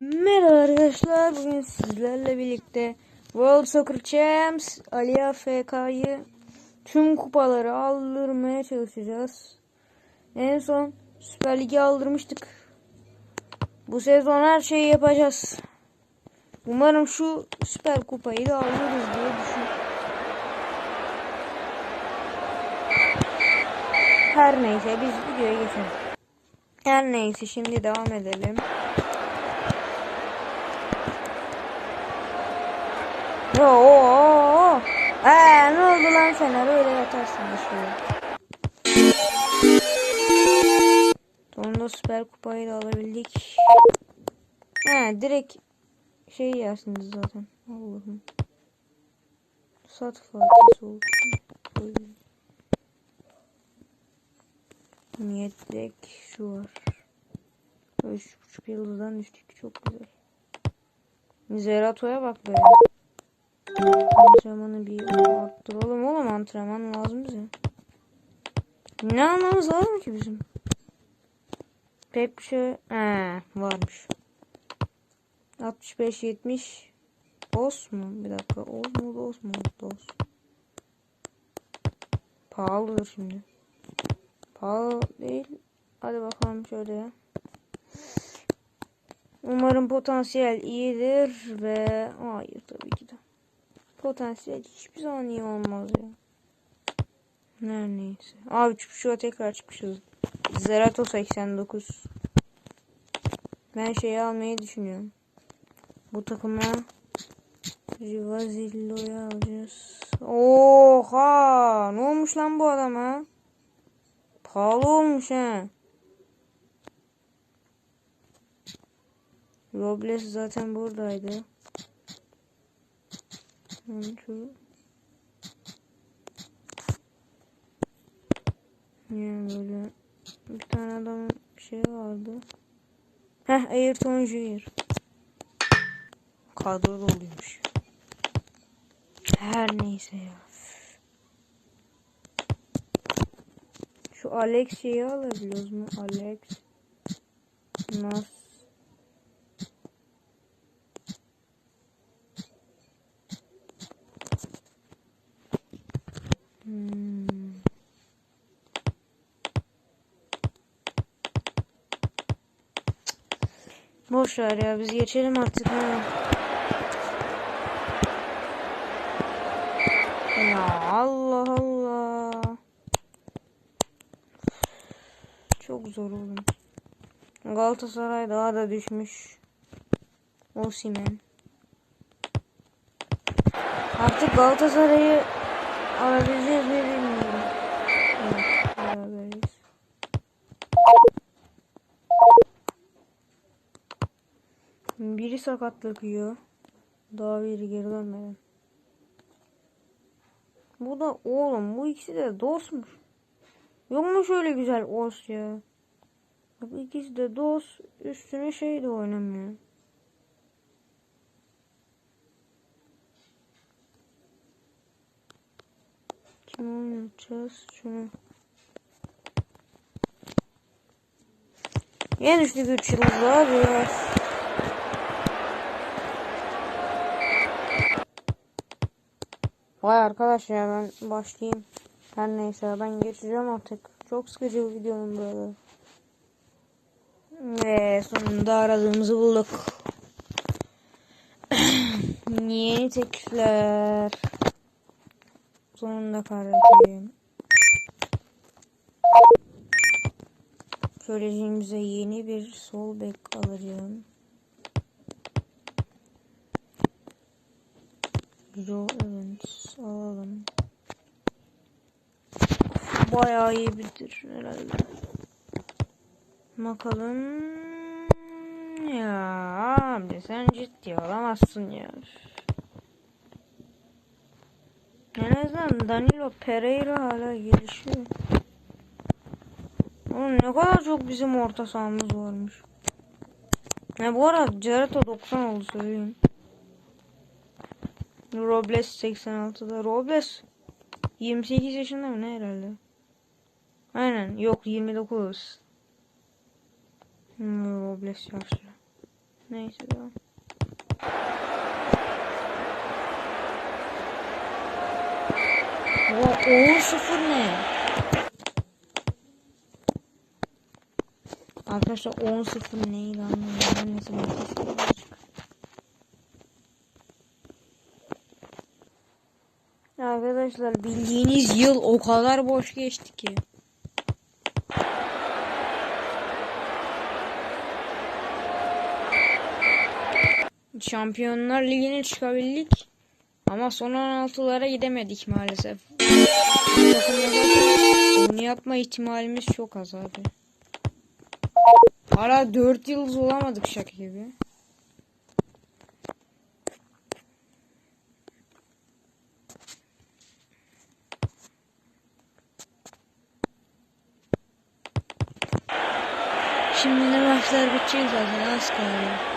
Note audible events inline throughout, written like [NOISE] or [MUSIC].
Merhaba arkadaşlar. Bugün sizlerle birlikte World Soccer Champs Ali AFK'yı tüm kupaları aldırmaya çalışacağız. En son Süper Lig'i aldırmıştık. Bu sezon her şeyi yapacağız. Umarım şu Süper Kupayı da alırız diye düşünüyorum. Her neyse biz videoya geçelim. Her neyse şimdi devam edelim. Yo, o, o, o. Ee, ne oldu lan sana? Öyle yatarsın şöyle. Sonunda süper kupayı da alabildik. He, direkt şey yersiniz zaten. Allah'ım. Sat Fatih oldu. Niyetlek şu var. Üç buçuk yıldızdan düştük. Çok güzel. Zerato'ya bak be. Antrenmanı bir arttıralım oğlum antrenman lazım bize. Ne almamız lazım ki bizim? Pek bir şey He, varmış. 65 70 Os mu? Bir dakika. Os mu? Dos mu? Dos. Pahalıdır şimdi. Pahalı değil. Hadi bakalım şöyle. Umarım potansiyel iyidir ve hayır tabii ki. Potansiyel hiçbir zaman iyi olmaz ya. Her neyse. Abi şu tekrar çıkmışız. Zerato 89. Ben şeyi almayı düşünüyorum. Bu takıma Rivazillo'yu alacağız. Oha! Ne olmuş lan bu adama? Pahalı olmuş ha. Robles zaten buradaydı. Şu Yani böyle bir tane adam şey vardı. Heh Ayrton Junior. Kadro doluymuş. Her neyse ya. Şu Alex şeyi alabiliyoruz mu? Alex. Nas. Hmm. Boş ver ya biz geçelim artık. Ha. Ya Allah Allah. Çok zor oğlum. Galatasaray daha da düşmüş. Osimhen. Artık Galatasaray'ı bilmiyorum. Evet, beraberiz. Biri sakatlık yiyor. Daha biri geri dönmeden. Bu da oğlum bu ikisi de dostmuş. Yok mu şöyle güzel os ya? Bak ikisi de dost üstüne şey de oynamıyor. Kim oynayacağız? Şunu. Düştük 3 yıldız abi ya. Vay arkadaş ya ben başlayayım. Her neyse ben geçeceğim artık. Çok sıkıcı bir videonun böyle. Ve sonunda aradığımızı bulduk. [CLEARS THROAT] Yeni teklifler. Sonunda kardeşim. Kolejimize yeni bir sol bek alacağım. Joe Evans alalım. Bayağı iyi bitir herhalde. Bakalım. Ya abi sen ciddi olamazsın ya. En azından Danilo Pereira hala gelişiyor. Oğlum ne kadar çok bizim orta sahamız varmış. Ne bu arada Cereto 90 oldu söyleyeyim. Robles 86'da. Robles 28 yaşında mı ne herhalde? Aynen. Yok 29. Hmm, Robles yaşlı. Neyse devam. O 10-0 ne? Arkadaşlar 10-0 neydi anlamadım. Neyse Arkadaşlar bildiğiniz yıl o kadar boş geçti ki. Şampiyonlar Ligi'ne çıkabildik. Ama son 16'lara gidemedik maalesef. Onu yapma ihtimalimiz çok az abi. Hala 4 yıldız olamadık şaka gibi. Şimdi de maçlar bitecek zaten az kaldı.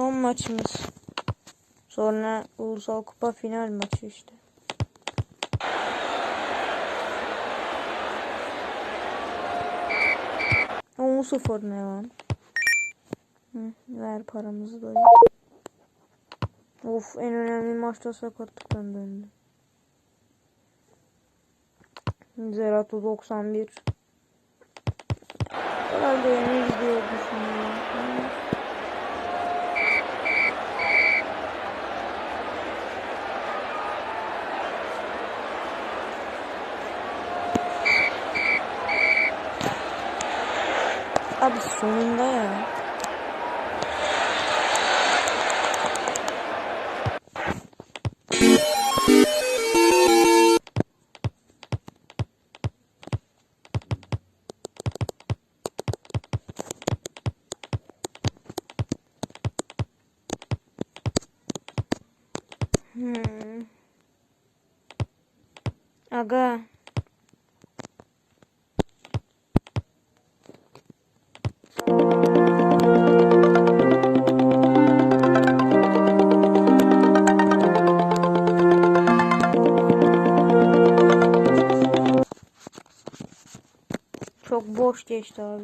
Son maçımız. Sonra Ulusal Kupa final maçı işte. On sıfır ne lan? Hı, ver paramızı da. Of en önemli maçta sakatlıktan döndü. Zerato 91. Herhalde yeni gidiyor boş geçti abi.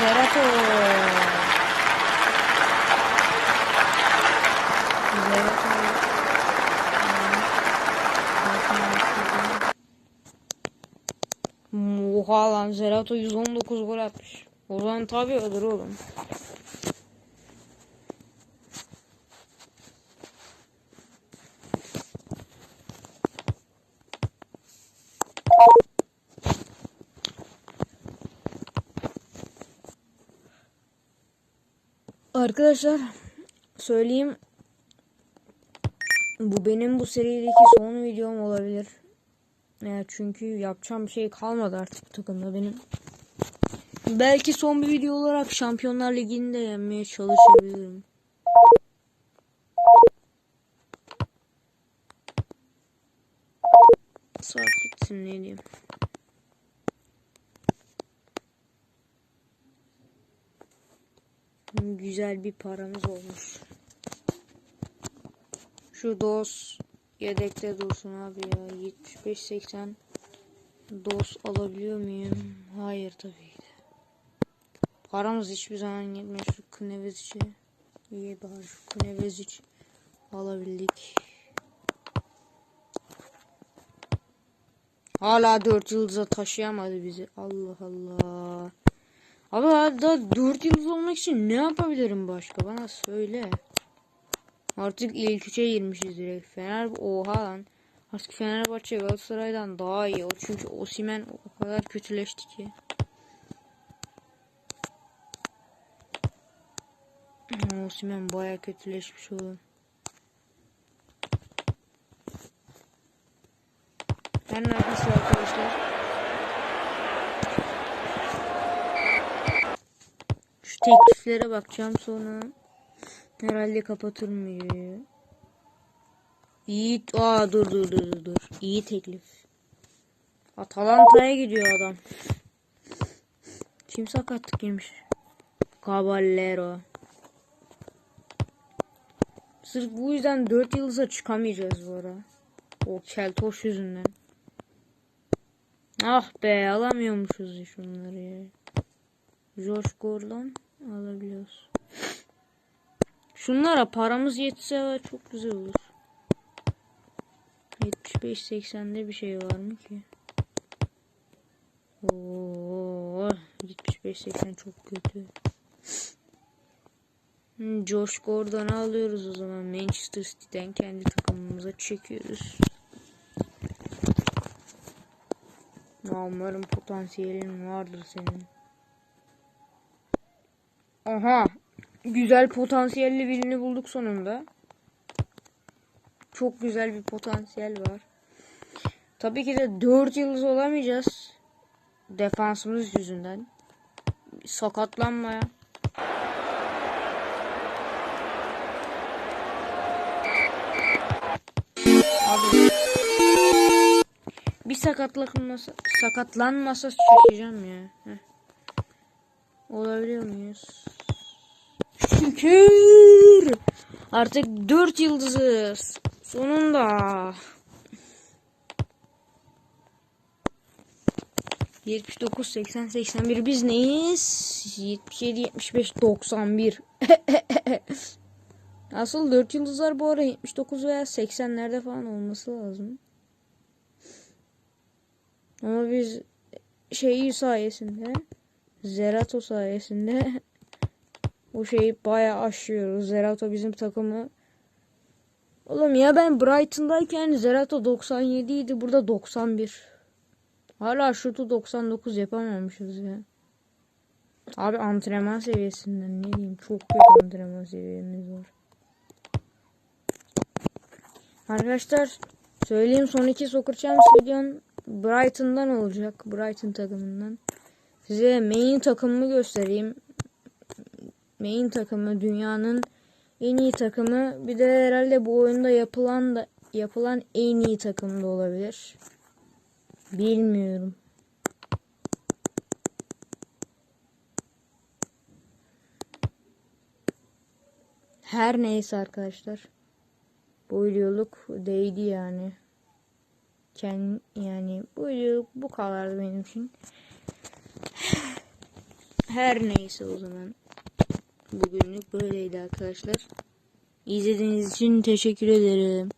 Zerato. Zerato. Oha lan Zerato 119 gol atmış. O zaman tabii olur oğlum. Arkadaşlar söyleyeyim bu benim bu serideki son videom olabilir. Ya çünkü yapacağım bir şey kalmadı artık bu takımda benim. Belki son bir video olarak Şampiyonlar Ligi'nde yenmeye çalışabilirim. Saat gitsin ne diyeyim. Güzel bir paramız olmuş. Şu DOS yedekte dursun abi ya. 75-80 DOS alabiliyor muyum? Hayır tabii ki. Paramız hiçbir zaman yetmiyor. Şu Knevezic'i iyi bari şu Knevezic alabildik. Hala 4 yıldıza taşıyamadı bizi. Allah Allah. Abi daha 4 yıldız olmak için ne yapabilirim başka? Bana söyle. Artık ilk üçe girmişiz direkt. Fener oha lan. Artık Fenerbahçe Galatasaray'dan daha iyi. O çünkü Osimen o kadar kötüleşti ki. Osimen baya kötüleşmiş oğlum. Her neredeyse arkadaşlar. Şu tekliflere bakacağım sonra. Herhalde kapatırım videoyu. İyi. Aa dur dur dur dur. İyi teklif. Atalanta'ya gidiyor adam. Kim sakatlık yemiş? Caballero. Sırf bu yüzden 4 yıldıza çıkamayacağız bu ara. O keltoş yüzünden. Ah be alamıyormuşuz şunları ya. Josh Gordon alabiliyoruz. Şunlara paramız yetse çok güzel olur. 75-80'de bir şey var mı ki? Oo, 75-80 çok kötü. Hmm, Josh Gordon'u alıyoruz o zaman. Manchester City'den kendi takımımıza çekiyoruz. Umarım potansiyelin vardır senin. Aha. Güzel potansiyelli birini bulduk sonunda. Çok güzel bir potansiyel var. Tabii ki de 4 yıldız olamayacağız. Defansımız yüzünden. Sakatlanmaya. Abi. Bir sakatlanmasa, sakatlanmasa çekeceğim ya. Heh. Olabiliyor muyuz? Şükür. Artık 4 yıldızız. Sonunda. 79, 80, 81 biz neyiz? 77, 75, 91. Asıl 4 yıldızlar bu ara 79 veya 80'lerde falan olması lazım. Ama biz şeyi sayesinde Zerato sayesinde [LAUGHS] o şeyi bayağı aşıyoruz. Zerato bizim takımı Oğlum ya ben Brighton'dayken Zerato 97 idi. Burada 91. Hala şutu 99 yapamamışız ya. Abi antrenman seviyesinden ne diyeyim çok kötü antrenman seviyemiz var. Arkadaşlar söyleyeyim son iki Soccer Champs videom Brighton'dan olacak. Brighton takımından. Size main takımımı göstereyim. Main takımı dünyanın en iyi takımı. Bir de herhalde bu oyunda yapılan da yapılan en iyi takım da olabilir. Bilmiyorum. Her neyse arkadaşlar. Bu videoluk değdi yani. Kend, yani bu videoluk bu kadardı benim için. [SIGHS] Her neyse o zaman. Bugünlük böyleydi arkadaşlar. İzlediğiniz için teşekkür ederim.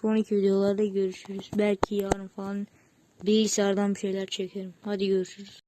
Sonraki videolarda görüşürüz. Belki yarın falan bilgisayardan bir şeyler çekerim. Hadi görüşürüz.